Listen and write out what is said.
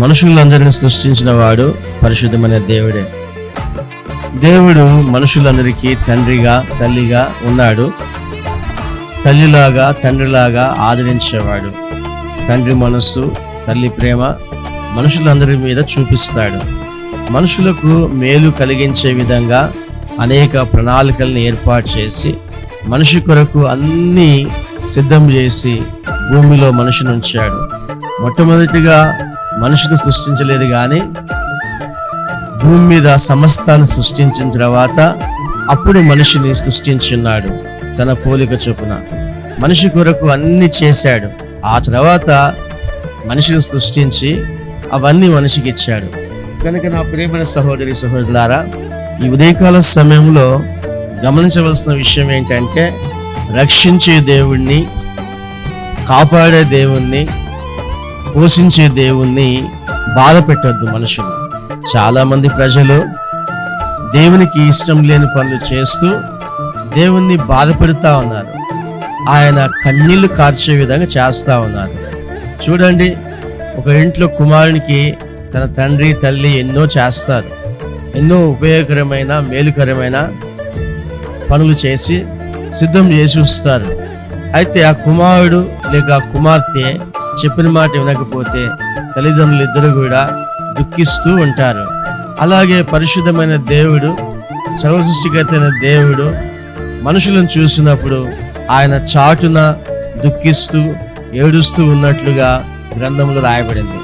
మనుషులందరినీ సృష్టించిన వాడు పరిశుద్ధమైన దేవుడే. దేవుడు మనుషులందరికీ తండ్రిగా తల్లిగా ఉన్నాడు. తల్లిలాగా తండ్రిలాగా ఆదరించేవాడు. తండ్రి మనస్సు తల్లి ప్రేమ మనుషులందరి మీద చూపిస్తాడు. మనుషులకు మేలు కలిగించే విధంగా అనేక ప్రణాళికలను ఏర్పాటు చేసి మనిషి కొరకు అన్నీ సిద్ధం చేసి భూమిలో మనిషిని ఉంచాడు. మొట్టమొదటిగా మనుషుని సృష్టించలేదు కానీ భూమి మీద సమస్తాన్ని సృష్టించిన తర్వాత అప్పుడు మనిషిని సృష్టించున్నాడు తన పోలిక చొప్పున. మనిషి కొరకు అన్ని చేశాడు. ఆ తర్వాత మనిషిని సృష్టించి అవన్నీ మనిషికి ఇచ్చాడు. కనుక నా ప్రేమైన సహోదరి సహోదరులారా ఈ ఉదయకాల సమయంలో గమనించవలసిన విషయం ఏంటంటే రక్షించే దేవుణ్ణి కాపాడే దేవుణ్ణి పోషించే దేవుణ్ణి బాధ పెట్టద్దు మనుషులు. చాలామంది ప్రజలు దేవునికి ఇష్టం లేని పనులు చేస్తూ దేవుణ్ణి బాధ పెడతా ఉన్నారు. ఆయన కన్నీళ్ళు కార్చే విధంగా చేస్తూ ఉన్నారు. చూడండి ఒక ఇంట్లో కుమారునికి తన తండ్రి తల్లి ఎన్నో చేస్తారు. ఎన్నో ఉపయోగకరమైన మేలుకరమైన పనులు చేసి సిద్ధం చేసి వస్తారు అయితే ఆ కుమారుడు లేక ఆ కుమార్తె చెప్పిన మాట వినకపోతే తల్లిదండ్రులు ఇద్దరు కూడా దుఃఖిస్తూ ఉంటారు. అలాగే పరిశుద్ధమైన దేవుడు సర్వసృష్టికైన దేవుడు మనుషులను చూసినప్పుడు ఆయన చాటున దుఃఖిస్తూ ఏడుస్తూ ఉన్నట్లుగా గ్రంథంలో రాయబడింది.